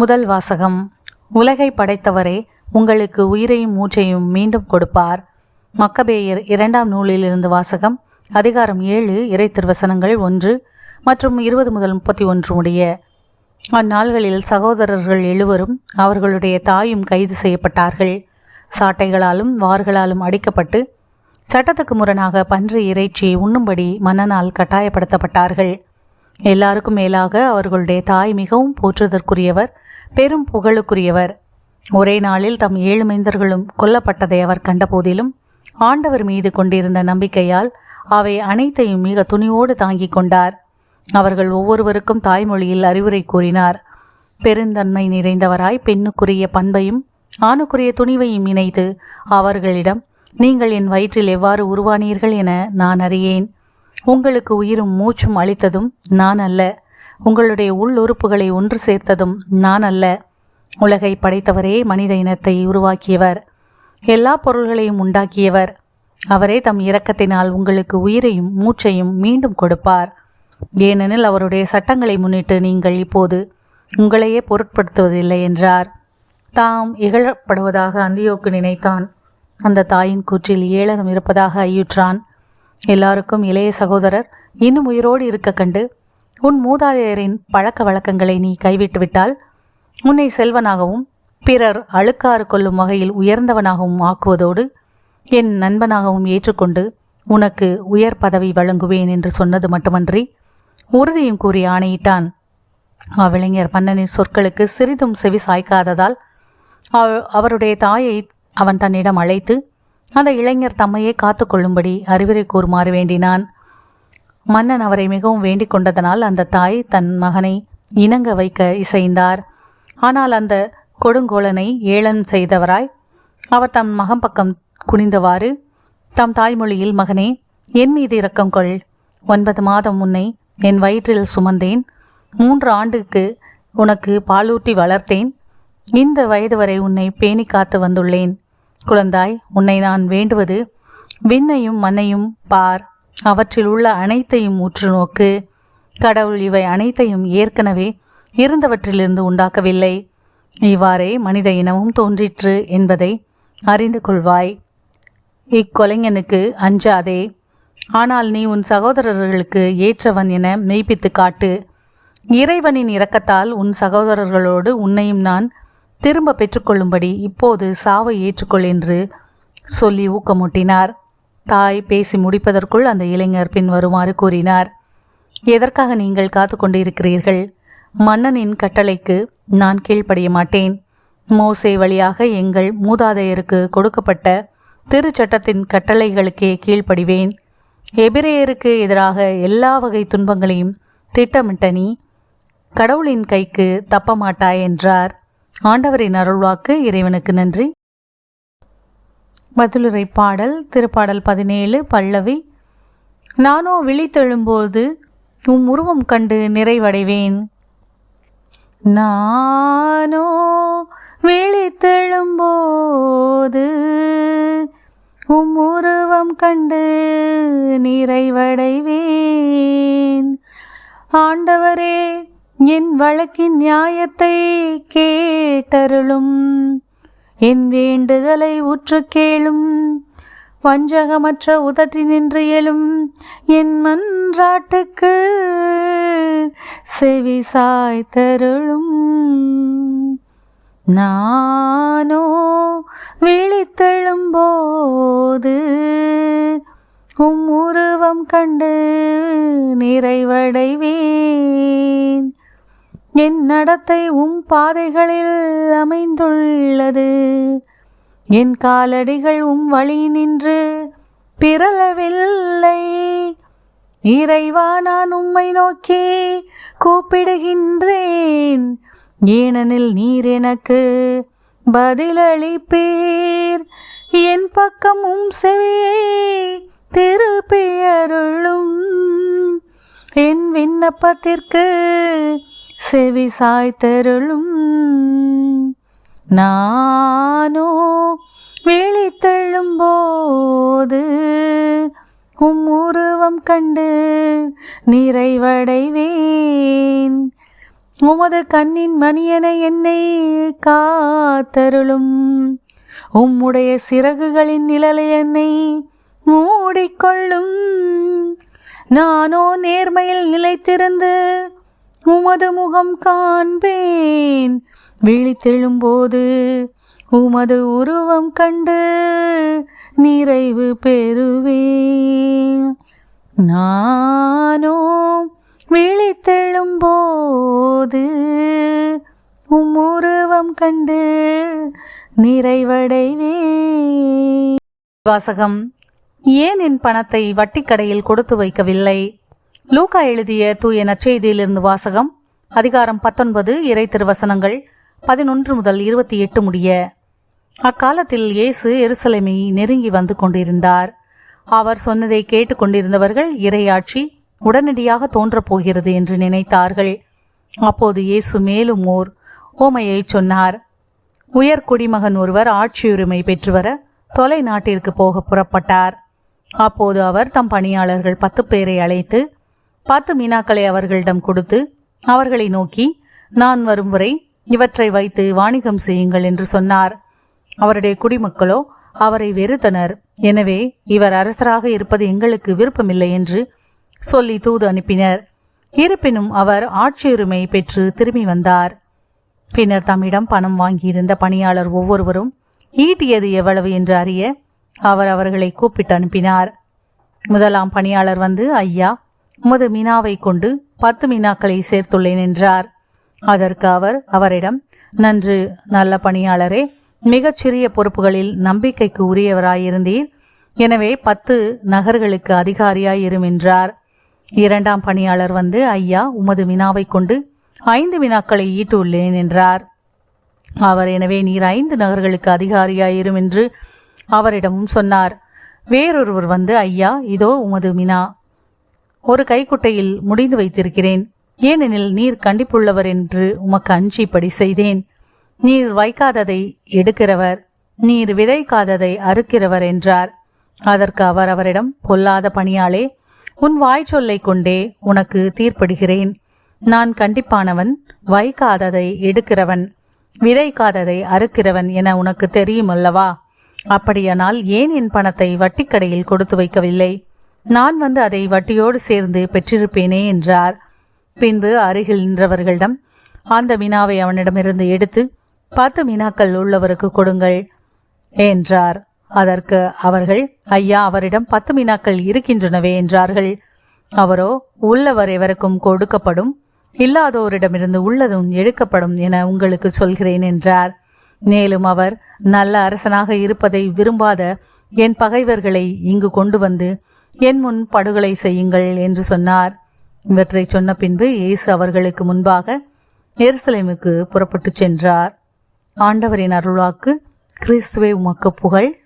முதல் வாசகம் உலகை படைத்தவரே உங்களுக்கு உயிரையும் மூச்சையும் மீண்டும் கொடுப்பார். மக்கபேயர் இரண்டாம் நூலிலிருந்து வாசகம் அதிகாரம் ஏழு இறை திருவசனங்கள் ஒன்று மற்றும் இருபது முதல் முப்பத்தி ஒன்று முடிய அந்நாள்களில் சகோதரர்கள் எழுவரும் அவர்களுடைய தாயும் கைது செய்யப்பட்டார்கள். சாட்டைகளாலும் வார்களாலும் அடிக்கப்பட்டு சட்டத்துக்கு முரணாக பன்றி இறைச்சியை உண்ணும்படி மன்னனால் கட்டாயப்படுத்தப்பட்டார்கள். எல்லாருக்கும் மேலாக அவர்களுடைய தாய் மிகவும் போற்றுதற்குரியவர் பெரும் புகழுக்குரியவர். ஒரே நாளில் தம் ஏழு மைந்தர்களும் கொல்லப்பட்டதை அவர் கண்டபோதிலும் ஆண்டவர் மீது கொண்டிருந்த நம்பிக்கையால் அவை அனைத்தையும் மிக துணிவோடு தாங்கிக் கொண்டார். அவர்கள் ஒவ்வொருவருக்கும் தாய்மொழியில் அறிவுரை கூறினார். பெருந்தன்மை நிறைந்தவராய் பெண்ணுக்குரிய பண்பையும் ஆணுக்குரிய துணிவையும் இணைத்து அவர்களிடம் நீங்கள் என் வயிற்றில் எவ்வாறு உருவானீர்கள் என நான் அறியேன். உங்களுக்கு உயிரும் மூச்சும் அளித்ததும் நான் அல்ல. உங்களுடைய உள் உறுப்புகளை ஒன்று சேர்த்ததும் நான் அல்ல. உலகை படைத்தவரே மனித இனத்தை உருவாக்கியவர். எல்லா பொருள்களையும் உண்டாக்கியவர். அவரே தம் இரக்கத்தினால் உங்களுக்கு உயிரையும் மூச்சையும் மீண்டும் கொடுப்பார். ஏனெனில் அவருடைய சட்டங்களை முன்னிட்டு நீங்கள் இப்போது உங்களையே பொருட்படுத்துவதில்லை என்றார். தாம் இகழப்படுவதாக அந்தியோக்கு நினைத்தான். அந்த தாயின் கூற்றில் ஏளனம் இருப்பதாக ஐயுற்றான். எல்லாருக்கும் இளைய சகோதரர் இன்னும் உயிரோடு இருக்க கண்டு உன் மூதாதையரின் பழக்க வழக்கங்களை நீ கைவிட்டுவிட்டால் உன்னை செல்வனாகவும் பிறர் அழுக்காறு கொள்ளும் வகையில் உயர்ந்தவனாகவும் ஆக்குவதோடு என் நண்பனாகவும் ஏற்றுக்கொண்டு உனக்கு உயர் பதவி வழங்குவேன் என்று சொன்னது மட்டுமன்றி உறுதியும் கூறி ஆணையிட்டான். அவ்விளைஞர் மன்னனின் சொற்களுக்கு சிறிதும் செவி சாய்க்காததால் அவ- அவருடைய தாயை அவன் தன்னிடம் அழைத்து அந்த இளைஞர் தம்மையே காத்து கொள்ளும்படி அறிவுரை கூறுமாறு வேண்டினான். மன்னன் அவரை மிகவும் வேண்டிக் கொண்டதனால் அந்த தாய் தன் மகனை இணங்க வைக்க இசைந்தார். ஆனால் அந்த கொடுங்கோலனை ஏளன் செய்தவராய் அவர் தம் மகன் பக்கம் குனிந்தவாறு தம் தாய்மொழியில் மகனே என் மீது இரக்கம் கொள். ஒன்பது மாதம் உன்னை என் வயிற்றில் சுமந்தேன். மூன்று ஆண்டுக்கு உனக்கு பாலூட்டி வளர்த்தேன். இந்த வயது வரை உன்னை பேணி காத்து வந்துள்ளேன். குழந்தாய் உன்னை நான் வேண்டுவது விண்ணையும் மண்ணையும் பார். அவற்றில் உள்ள அனைத்தையும் உற்று நோக்கு கடவுள் இவை அனைத்தையும் ஏற்கனவே இருந்தவற்றிலிருந்து உண்டாக்கவில்லை. இவ்வாறே மனித இனமும் தோன்றிற்று என்பதை அறிந்து கொள்வாய். இக்கொலைஞனுக்கு அஞ்சாதே ஆனால் நீ உன் சகோதரர்களுக்கு ஏற்றவன் என மெய்ப்பித்து காட்டு. இறைவனின் இரக்கத்தால் உன் சகோதரர்களோடு உன்னையும் நான் திரும்ப பெற்றுக்கொள்ளும்படி இப்போது சாவை ஏற்றுக்கொள் என்று சொல்லி ஊக்கமூட்டினார். தாய் பேசி முடிப்பதற்குள் அந்த இளைஞர் பின் வருமாறு கூறினார். எதற்காக நீங்கள் காத்து கொண்டிருக்கிறீர்கள்? மன்னனின் கட்டளைக்கு நான் கீழ்ப்படிய மாட்டேன். மோசே வழியாக எங்கள் மூதாதையருக்கு கொடுக்கப்பட்ட திருச்சட்டத்தின் கட்டளைகளுக்கே கீழ்ப்படிவேன். எபிரேயருக்கு எதிராக எல்லா வகை துன்பங்களையும் திட்டமிட்ட நீ கடவுளின் கைக்கு தப்ப மாட்டாய் என்றார். ஆண்டவரின் அருள்வாக்கு இறைவனுக்கு நன்றி. பதிலுரை பாடல் திருப்பாடல் பதினேழு பல்லவி. நானோ விழித்தெழும்போது உம் உருவம் கண்டு நிறைவடைவேன். நானோ விழித்தெழும்போது உம் உருவம் கண்டு நிறைவடைவேன். ஆண்டவரே என் வழக்கின் நியாயத்தை கேட்டருளும். என் வேண்டுதலை உற்று கேளும் வஞ்சகமற்ற உதட்டினின்று எழும் என் மன்றாட்டுக்கு செவி சாய்த்தருளும். நானோ விழித்தெழும்போது உம் உருவம் கண்டு நிறைவடைவேன். என் நடத்தை உம் பாதைகளில் அமைந்துள்ளது. என் காலடிகள் உம் வழி நின்று பிறலவில்லை. இறைவா நான் உம்மை நோக்கி கூப்பிடுகின்றேன். ஏனெனில் நீர் எனக்கு பதிலளிப்பீர். என் பக்கம் உம் செவியை திருப்பியருளும் என் விண்ணப்பத்திற்கு செவி சாய்த்தருளும் நானோ விழித்தெழும்போது உம் உருவம் கண்டு நிறைவடைவேன். உமது கண்ணின் மணியன என்னை காத்தருளும். உம்முடைய சிறகுகளின் நிழலை என்னை மூடிக்கொள்ளும். நானோ நேர்மையில் நிலைத்திருந்து உமது முகம் காண்பேன். விழித்தெழும்போது உமது உருவம் கண்டு நிறைவு பெறுவேன். நானோ விழித்தெழும்போது உம் உருவம் கண்டு நிறைவடைவேன். வாசகம் ஏன் என் பணத்தை வட்டிக்கடையில் கொடுத்து வைக்கவில்லை? லூகா எழுதிய தூய நற்செய்தியிலிருந்து வாசகம் அதிகாரம் பத்தொன்பது இறை திருவசனங்கள் பதினொன்று முதல் இருபத்தி எட்டு முடிய. அக்காலத்தில் இயேசு எருசலேமை நெருங்கி வந்து கொண்டிருந்தார். அவர் சொன்னதை கேட்டுக்கொண்டிருந்தவர்கள் இரையாட்சி உடனடியாக தோன்றப் போகிறது என்று நினைத்தார்கள். அப்போது இயேசு மேலும் ஓர் ஓமையை சொன்னார். உயர் குடிமகன் ஒருவர் ஆட்சியுரிமை பெற்றுவர தொலை நாட்டிற்கு போக புறப்பட்டார். அப்போது அவர் தம் பணியாளர்கள் பத்து பேரை அழைத்து பத்து மீனாக்களை அவர்களிடம் கொடுத்து அவர்களை நோக்கி நான் வரும் வரை இவற்றை வைத்து வாணிகம் செய்யுங்கள் என்று சொன்னார். அவருடைய குடிமக்களோ அவரை வெறுத்தனர். எனவே இவர் அரசராக இருப்பது எங்களுக்கு விருப்பமில்லை என்று சொல்லி தூது அனுப்பினர். இருப்பினும் அவர் ஆட்சியுரிமை பெற்று திரும்பி வந்தார். பின்னர் தம்மிடம் பணம் வாங்கியிருந்த பணியாளர் ஒவ்வொருவரும் ஈட்டியது எவ்வளவு என்று அறிய அவர் அவர்களை கூப்பிட்டு அனுப்பினார். முதலாம் பணியாளர் வந்து ஐயா உமது மீனாவை கொண்டு பத்து மீனாக்களை சேர்த்துள்ளேன் என்றார். அதற்கு அவர் அவரிடம் நன்று நல்ல பணியாளரே மிகச்சிறிய பொறுப்புகளில் நம்பிக்கைக்கு உரியவராயிருந்தீர். எனவே பத்து நகர்களுக்கு அதிகாரியாயிரும் என்றார். இரண்டாம் பணியாளர் வந்து ஐயா உமது வினாவை கொண்டு ஐந்து வினாக்களை ஈட்டுள்ளேன் என்றார். அவர் எனவே நீர் ஐந்து நகர்களுக்கு அதிகாரியாயிரும் என்று அவரிடமும் சொன்னார். வேறொருவர் வந்து ஐயா இதோ உமது மினா ஒரு கைக்குட்டையில் முடிந்து வைத்திருக்கிறேன். ஏனெனில் நீர் கண்டிப்புள்ளவர் என்று உமக்கு அஞ்சிப்படி செய்தேன். நீர் வைக்காததை எடுக்கிறவர் நீர் விதைக்காததை அறுக்கிறவர் என்றார். அதற்கு அவர் அவரிடம் பொல்லாத பணியாளே உன் வாய் சொல்லை கொண்டே உனக்கு தீர்ப்படுகிறேன். நான் கண்டிப்பானவன் வைக்காததை எடுக்கிறவன் விதைக்காததை அறுக்கிறவன் என உனக்கு தெரியும் அல்லவா அப்படியானால் ஏன் என் பணத்தை வட்டிக்கடையில் கொடுத்து வைக்கவில்லை? நான் வந்து அதை வட்டியோடு சேர்ந்து பெற்றிருப்பேனே என்றார். பின்பு அருகில் நின்றவர்களிடம் அந்த மீனாவை அவனிடமிருந்து எடுத்து பத்து மீனாக்கள் உள்ளவருக்கு கொடுங்கள் என்றார். அதற்கு அவர்கள் ஐயா அவரிடம் பத்து மீனாக்கள் இருக்கின்றனவே என்றார்கள். அவரோ உள்ளவர் எவருக்கும் கொடுக்கப்படும் இல்லாதோரிடமிருந்து உள்ளதும் எடுக்கப்படும் என உங்களுக்கு சொல்கிறேன் என்றார். மேலும் அவர் நல்ல அரசனாக இருப்பதை விரும்பாத என் பகைவர்களை இங்கு கொண்டு வந்து என் முன் படுகொலை செய்யுங்கள் என்று சொன்னார். இவற்றை சொன்ன பின்பு இயேசு அவர்களுக்கு முன்பாக எருசலேமுக்கு புறப்பட்டுச் சென்றார். ஆண்டவரின் அருள்வாக்கு கிறிஸ்துவை உமக்கு புகழ்.